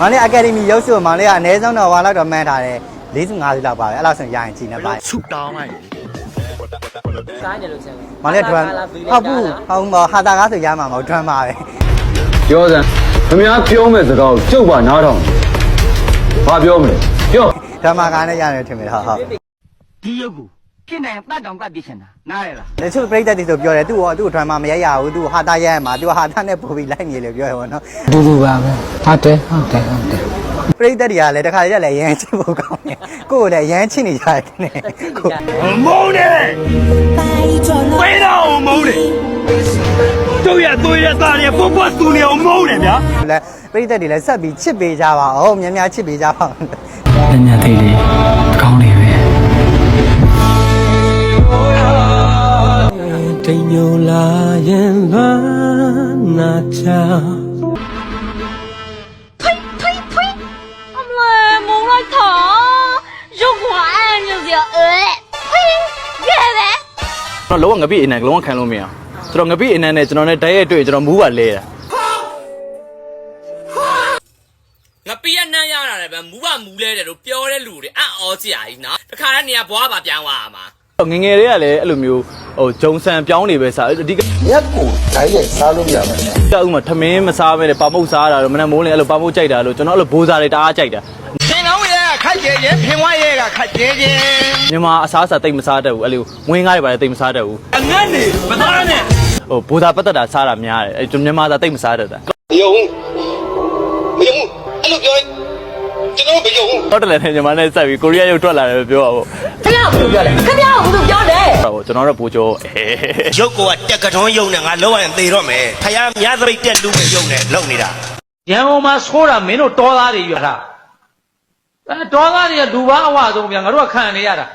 မောင်လေးအကယ်ဒမီရုပ်စုမောင်လေးကအနည်းဆုံးတော့ဟွာလောက်တော့မှန်းထားတယ်၄စု၅စုလောက်ပါပဲအဲ့လောက်ဆိုရင်ရရင်ကြည့်နေပါဆုတောင်းလိုက်ကားကြလို့ချင်မောင်လေးကဒရမ်ဟုတ်ဘူးဟုတ်မောဟာတာကားဆိုရမှာမဟုတ်ဒရမ်ပါပဲပြောစမ်းခင်ဗျားပြောမဲ့စကားကိုကျုပ်ပါနားထောင်ဘာပြောမလဲပြောဒရမ်မာကားနဲ့ရတယ်ထင်တယ်ဟုတ်ဟုတ်ဒီရုပ်ကို ဖြစ်နိုင်တတ်တောင်တတ်ပြချင်တာနားရလားတချို့ပြိတ္တတွေဆိုပြောတယ်သူ့ဟောသူ့ဒရမ်မာမရရဘူးသူ့ဟာတာရရမှာသူ့ဟာတာနဲ့ပို့ပြီးလိုက်နေလို့ပြောရပါတော့အတူတူပါပဲဟုတ်တယ်ဟုတ်တယ်ဟုတ်တယ်ပြိတ္တတွေကလည်းတခါတည်းလည်းရမ်းချစ်ဖို့ကောင်းတယ်ကိုယ်ကလည်းရမ်းချစ်နေကြတယ်ကိုမုန်းတယ်ဝေးတော့မုန်းတယ်တို့ရသွေးရသားရပွတ်ပွတ်သူနေအောင်မုန်းတယ်ဗျာလည်းပြိတ္တတွေလည်းဆက်ပြီးချစ်ပေးကြပါအောင်များများချစ်ပေးကြပါအောင်ညညသေးလေးကောင်းနေပဲ တိမ်ညိုလာရင်လွမ်းနာချာ 呸呸呸！我们来蒙来糖，如果俺就是要饿，呸，别呗。 ကျွန်တော်လုံးဝငပိအနံလုံးဝခံလို့မရအောင်ကျွန်တော်ငပိအနံနဲ့ကျွန်တော်နဲ့ဓာတ်ရိုက်တွေ့ကျွန်တော်မူးပါလဲတာ ငါပြည့်နှမ်းရတာလည်းပဲမူးကမူးလဲတယ်လို့ပြောတဲ့လူတွေအံ့ဩစရာကြီးနော်တခါတည်းနေရာဘွားပါပြောင်းသွားမှာ ငယ်ငယ်လေးကလည်းအဲ့လိုမျိုး ဟိုဂျုံဆန်ပြောင်းနေပဲစားအဓိကရက်ကိုဓာတ်ရိုက်စားလို့ရမယ်ဥမာထမင်းမစားဘဲနဲ့ပါမုတ်စားတာတော့မနက်မိုးလင်းအဲ့လိုပါမုတ်ကြိုက်တာလို့ကျွန်တော်အဲ့လိုဘိုးစားတွေတအားကြိုက်တာရှင်တော်ရဲ့ခက်ကျဲကျဲဖင်ဝရဲကခက်ကျဲကျဲမြန်မာအစားအစာတိတ်မစားတတ်ဘူးအဲ့လိုဝင်းကားတွေပါလေတိတ်မစားတတ်ဘူးအငတ်နေမသားနဲ့ဟိုဘိုးစားပတ်သက်တာစားတာများတယ်အဲ့ကျွန်တော်မြန်မာသားတိတ်မစားတတ်တာမယုံမယုံအဲ့လိုပြောရင် ကျွန်တော်မယုံတော့တယ်လည်းမြန်မာနဲ့ဆက်ပြီးကိုရီးယားရုပ်ထွက်လာတယ်ပြောပါဦးခင်ဗျားဘာလို့ပြောလဲခင်ဗျားဘာလို့ပြောလဲဟိုကျွန်တော်တို့ဘိုးကျော်ရုပ်ကောတက်ကထွန်းယုံနဲ့ငါလောက်ရင်သေတော့မယ်ဖယားမြားသပိတ်တက်လူမဲ့ယုံနဲ့လုံနေတာရန်ကုန်မှာဆိုးတာမင်းတို့တောသားတွေရွာတာအဲတောသားတွေကလူပါအဝဆုံးဗျာငါတို့ကခံနေရတာ